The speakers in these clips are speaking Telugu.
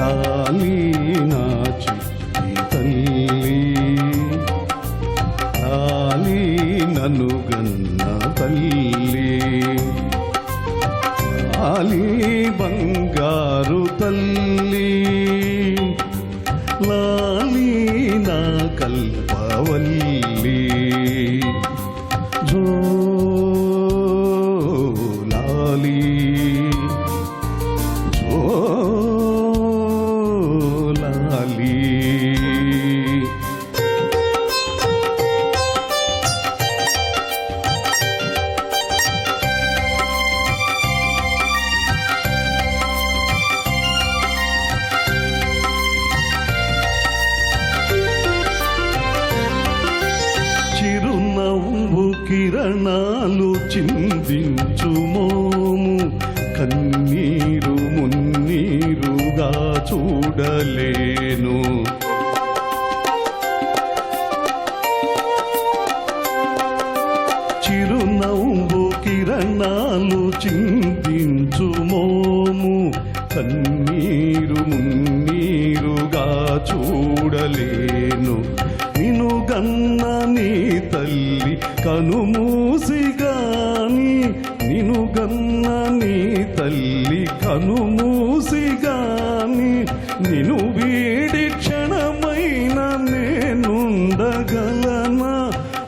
నా నాచి తల్లి. లాలి నన్ను గన్న తల్లి. లాలి బంగారు కిరణాలు చిందించుమోము కన్నీరు మున్నీరుగా చూడలేను. చిరునవ్వు కిరణాలు చిందించుమోము కన్నీరు మున్నీరుగా చూడలేను. నిను గన్న నీ తల్లి కనుమూసిగాని నిను గన్న నీ తల్లి కనుమూసిగాని నిను వీడి క్షణమైన నేనుండగలనా?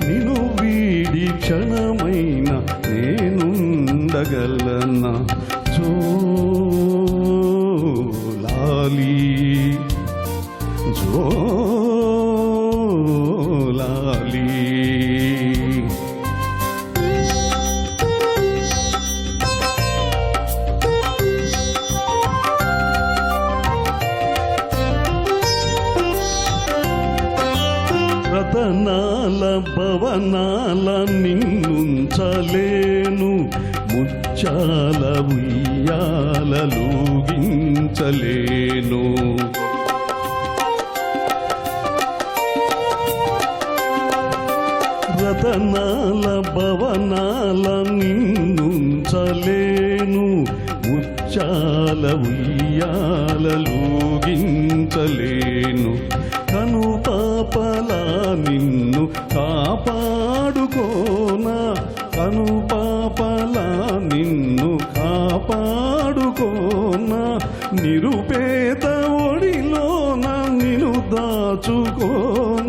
నిను వీడి క్షణమైన నేనుండగలనా? జోలాలి జోలాలి. రతనాల భవనాల నిన్నుంచలేను ముచ్చాల ఉయ్యాలూగించలేను పతనాల భవనాల నిన్నుంచలేను ముచ్చాల ఉయ్యాలూగించలేను కను పాపలా నిన్ను కాపాడుకోనా. కను పాపలా నిన్ను కాపాడుకోనా. నిరుపేత ఒడిలోన నిన్ను దాచుకోనా.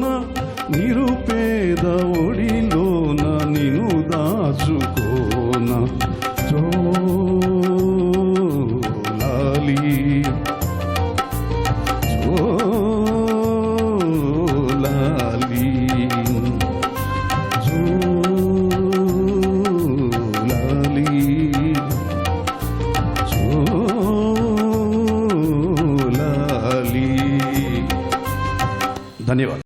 నిరుపేద ఒడిలోన నిను దాచుకోన. చోలాలి చోలాలి చోలాలి చోలాలి ధన్యవాదాలు.